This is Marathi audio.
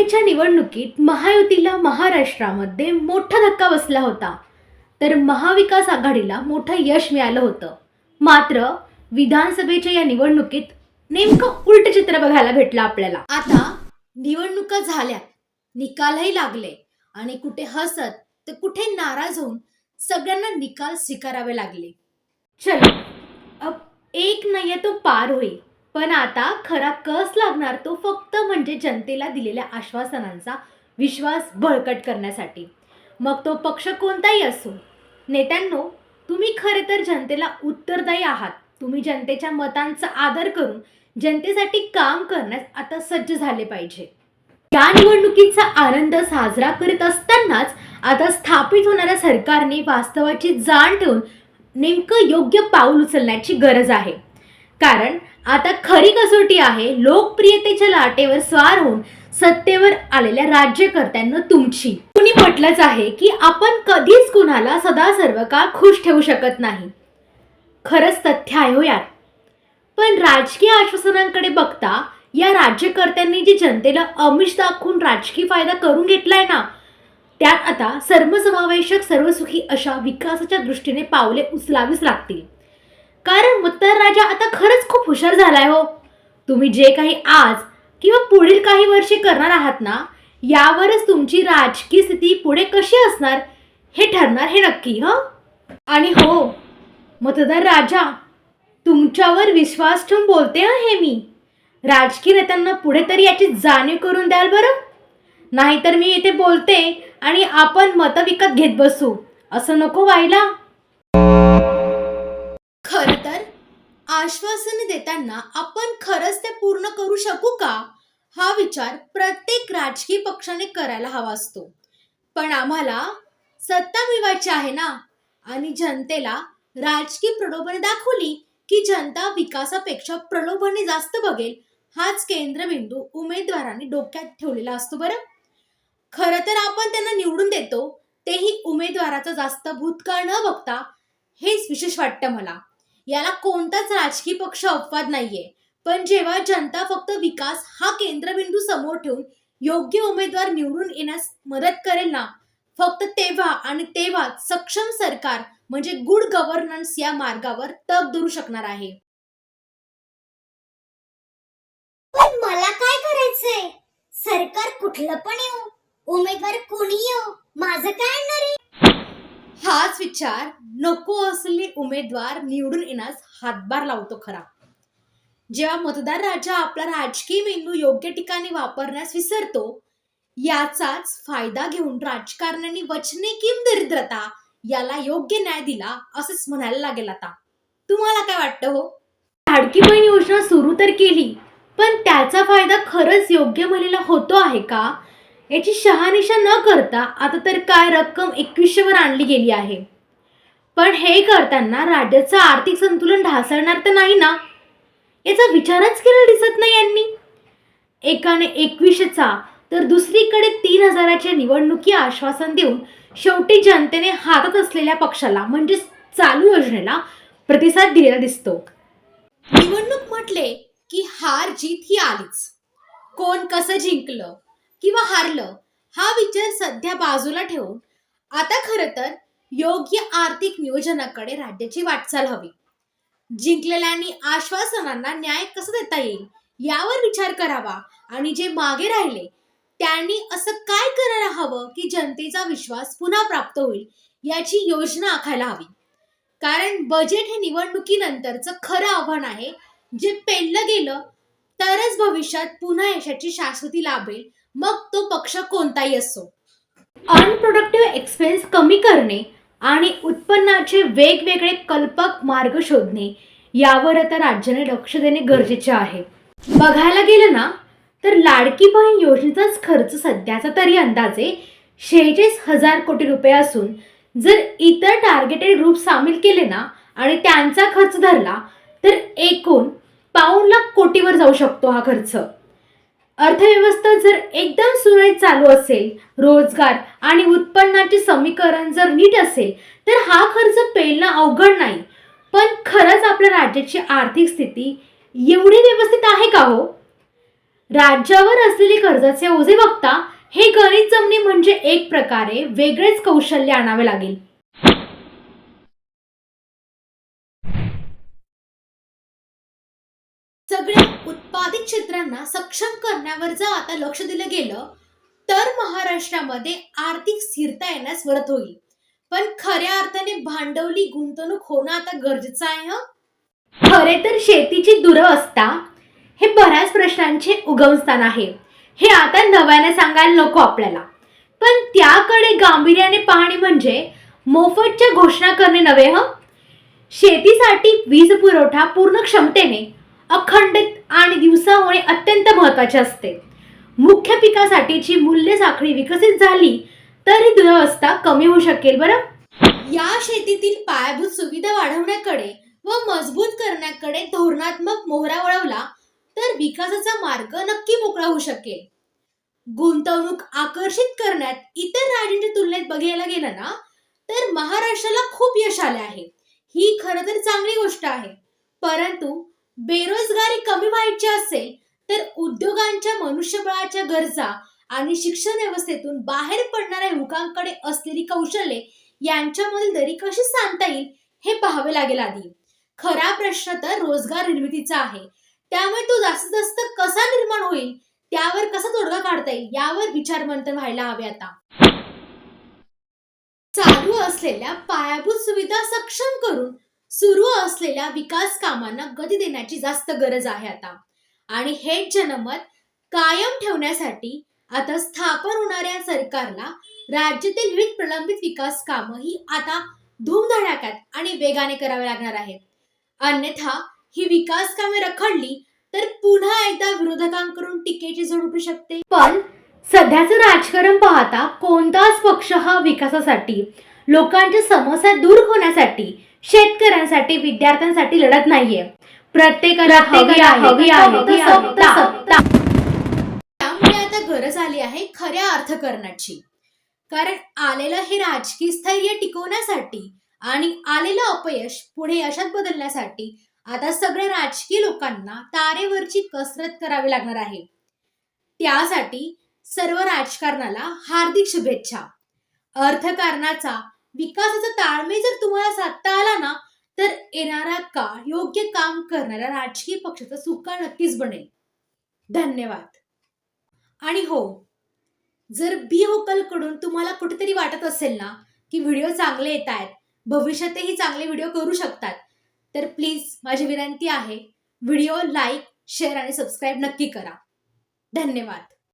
विधानसभेच्या निवडणुकीत महायुतीला महाराष्ट्रामध्ये मोठा धक्का बसला होता. तर महाविकास आघाडीला मोठं यश मिळालं होतं. मात्र विधानसभेच्या या निवडणुकीत नेमकं उलट चित्र बघायला भेटलं आपल्याला. आता निवडणुका झाल्या निकालही लागले आणि कुठे हसत तर कुठे नाराज होऊन सगळ्यांना निकाल स्वीकारावे लागले. चलो अब एक नाही तो पार होईल. पण आता खरा कस लागणार तो फक्त म्हणजे जनतेला दिलेल्या आश्वासनांचा विश्वास बळकट करण्यासाठी. मग तो पक्ष कोणताही असो नेत्यांनो तुम्ही खरे तर जनतेला उत्तरदायी आहात. तुम्ही जनतेच्या मतांचा आदर करून जनतेसाठी काम करण्यास आता सज्ज झाले पाहिजे. या निवडणुकीचा आनंद साजरा करीत असतानाच आता स्थापित होणाऱ्या सरकारने वास्तवाची जाण ठेवून नेमकं योग्य पाऊल उचलण्याची गरज आहे. कारण आता खरी कसोटी आहे लोकप्रियतेच्या लाटेवर स्वार होऊन सत्तेवर आलेल्या राज्यकर्त्यांना तुमची. कुणी म्हटलंच आहे की आपण कधीच कुणाला सदा सर्व काळ खुश ठेवू शकत नाही. खरंच तथ्य आहे हो यात पण राजकीय आश्वासनांकडे बघता या राज्यकर्त्यांनी जी जनतेला अमिष दाखवून राजकीय फायदा करून घेतलाय ना त्यात आता सर्वसमावेशक सर्वसुखी अशा विकासाच्या दृष्टीने पावले उचलावीच लागतील. कारण मुत्तर राजा आता खरंच खूप हुशार झालाय हो. तुम्ही जे काही आज किंवा पुढील काही वर्षे करणार आहात ना यावरच तुमची राजकीय स्थिती पुढे कशी असणार हे ठरणार हे नक्की ह? आणि हो मतदार राजा तुमच्यावर विश्वास ठेवून बोलते हं हे मी. राजकीय नेत्यांना पुढे तरी याची जाणीव करून द्याल बरं? नाहीतर मी इथे बोलते आणि आपण मतं विकत घेत बसू. असं नको व्हायला. खरं तर आश्वासने देताना आपण खरंच ते पूर्ण करू शकू का? हा विचार प्रत्येक राजकीय पक्षाने करायला हवा असतो. पण आम्हाला सत्ता मिळवायची आहे ना? आणि जनतेला राजकीय प्रलोभने दाखवली की जनता विकासापेक्षा प्रलोभने जास्त बघेल हाच केंद्रबिंदू उमेदवारांनी डोक्यात ठेवलेला असतो बरं. खरं तर आपण त्यांना निवडून देतो तेही उमेदवाराचा जास्त भूतकाळ न बघता हेच विशेष वाटतं मला. याला कोणताच राजकीय पक्ष अपवाद नाहीये. पण जेव्हा जनता फक्त विकास हा केंद्रबिंदू समोर ठेवून योग्य उमेदवार निवडून येण्यास मदत करेल ना फक्त तेव्हा आणि तेव्हा सक्षम सरकार म्हणजे गुड गव्हर्नन्स या मार्गावर तग धरू शकणार आहे. पण मला काय करायचंय? सरकार कुठलं पण येऊ उमेदवार कोणी येऊ माझं काय आणणार हाच विचार नको असलेले उमेदवार निवडून येण्यास हातभार लावतो खरा. जेव्हा मतदार राजा आपला राजकीय मेंदू योग्य ठिकाणी वापरण्यास विसरतो याचाच फायदा घेऊन राजकारण्यांनी वचने किम दरिद्रता याला योग्य न्याय दिला असंच म्हणायला लागेल आता. तुम्हाला काय वाटतं हो? लाडकी बहीण योजना सुरू तर केली पण त्याचा फायदा खरंच योग्य मुलीला होतो आहे का? याची शहानिशा न करता आता तर काय रक्कम एकवीसशेवर आणली गेली आहे. पण हे करताना राज्याचं आर्थिक संतुलन ढासळणार तर नाही ना? याचा विचारच केला दिसत नाही यांनी. एकाने एकवीसशेचा तर दुसरीकडे तीन हजाराच्या निवडणुकी आश्वासन देऊन शेवटी जनतेने हातात असलेल्या पक्षाला म्हणजे चालू योजनेला प्रतिसाद दिलेला दिसतो. निवडणूक म्हटले की हार जीत ही आलीच. कोण कसं जिंकलं? किंवा हारलं हा विचार सध्या बाजूला ठेवून आता खरं तर योग्य आर्थिक नियोजनाकडे राज्याची वाटचाल हवी. जिंकलेल्यांनी आश्वासनांना न्याय कसं देता येईल यावर विचार करावा आणि जे मागे राहिले त्यांनी असं काय करायला हवं की जनतेचा विश्वास पुन्हा प्राप्त होईल याची योजना आखायला हवी. कारण बजेट हे निवडणुकीनंतरचं खरं आव्हान आहे जे पेललं गेलं तरच भविष्यात पुन्हा यशाची शाश्वती लाभेल मग तो पक्ष कोणताही असो. अनप्रोडक्टिव्ह एक्सपेन्स कमी करणे आणि उत्पन्नाचे वेगवेगळे कल्पक मार्ग शोधणे यावर आता राज्याने लक्ष देणे गरजेचे आहे. बघायला गेलं ना तर लाडकी बहीण योजनेचाच खर्च सध्याचा तरी अंदाजे शेहेचाळीस हजार कोटी रुपये असून जर इतर टार्गेटेड ग्रुप सामील केले ना आणि त्यांचा खर्च धरला तर एकूण पाऊण लाख कोटीवर जाऊ शकतो हा खर्च. अर्थव्यवस्था जर एकदम सुरळीत चालू असेल रोजगार आणि उत्पन्नाचे समीकरण जर नीट असेल तर हा खर्च पेलणं अवघड नाही. पण खरंच आपल्या राज्याची आर्थिक स्थिती एवढी व्यवस्थित आहे का हो? राज्यावर असलेले कर्जाचे ओझे बघता हे गणित जमणे म्हणजे एक प्रकारे वेगळेच कौशल्य आणावे लागेल सगळ्या उत्पादित क्षेत्रांना सक्षम करण्यावर जर आता लक्ष दिलं गेलं तर महाराष्ट्रामध्ये आर्थिक स्थिरता येण्यास मदत होईल. पण खऱ्या अर्थाने भांडवली गुंतवणूक होणं आता गरजेचं आहे खरे तर शेतीची दुरवस्था हे बऱ्याच प्रश्नांचे उगमस्थान आहे. हे आता नव्याने सांगायला नको आपल्याला. पण त्याकडे गांभीर्याने पाहणे म्हणजे मोफतच्या घोषणा करणे नव्हे हं? शेतीसाठी वीज पुरवठा पूर्ण क्षमतेने अखंडित आणि दिवसा होणे अत्यंत महत्त्वाचे असते. मुख्य पिकासाठीची मूल्य साखळी विकसित झाली तर ही कमी होऊ शकेल बरं? या शेतीतील पायाभूत सुविधा वाढवण्याकडे व मजबूत करण्याकडे धोरणात्मक मोहरा वळवला तर विकासाचा मार्ग नक्की मोकळा होऊ शकेल. गुंतवणूक आकर्षित करण्यात इतर राज्यांच्या तुलनेत बघायला गेलं ना तर महाराष्ट्राला खूप यश आले आहे. ही खरं तर चांगली गोष्ट आहे. परंतु बेरोजगारी कमी व्हायची असेल तर उद्योगांच्या मनुष्यबळाच्या गरजा आणि शिक्षण व्यवस्थेतून बाहेर पडणाऱ्या युवकांकडे असलेली कौशल्ये यांच्यामधील दरी कशी सांगता येईल हे पाहावे लागेल आधी. खरा प्रश्न तर रोजगार निर्मितीचा आहे. त्यामुळे तो जास्तीत जास्त कसा निर्माण होईल त्यावर कसा तोडगा काढता येईल यावर विचार मंथन व्हायला हवे आता. चालू असलेल्या पायाभूत सुविधा सक्षम करून सुरू असलेल्या विकास कामांना गती देण्याची जास्त गरज आहे आता. आणि हे जनमत कायम ठेवण्यासाठी आता स्थापन होणाऱ्या सरकारला राज्यातील विविध प्रलंबित विकास कामं ही आता धूमधडाक्यात आणि वेगाने करावे लागणार आहेत. अन्यथा ही विकास कामे रखडली तर पुन्हा एकदा विरोधकांकडून टीकेची झोड उठू शकते. पण सध्याचं राजकारण पाहता कोणताच पक्ष हा विकासासाठी लोकांच्या समस्या दूर होण्यासाठी शेतकऱ्यांसाठी विद्यार्थ्यांसाठी लढत नाहीये. प्रत्येकाला हवी आहे. हवी आहे. ती सत्ता सत्ता त्यामुळे आता गरज आली आहे खऱ्या अर्थकरणाची. कारण आलेलं हे राजकीय स्थैर्य टिकवण्यासाठी आणि आलेलं अपयश पुढे यशात बदलण्यासाठी आता सगळ्या राजकीय लोकांना तारेवरची कसरत करावी लागणार आहे. त्यासाठी सर्व राजकारणाला हार्दिक शुभेच्छा. अर्थकारणाचा विकासाचा ताळमेळ जर तुम्हाला साधता आला ना तर येणारा काळ योग्य काम करणाऱ्या राजकीय पक्षाचा सुका नक्कीच बनेल. धन्यवाद. आणि हो जर बी होकलकडून तुम्हाला कुठेतरी वाटत असेल ना की व्हिडिओ चांगले येत आहेत भविष्यातही चांगले व्हिडिओ करू शकतात तर प्लीज माझी विनंती आहे व्हिडिओ लाईक शेअर आणि सबस्क्राईब नक्की करा. धन्यवाद.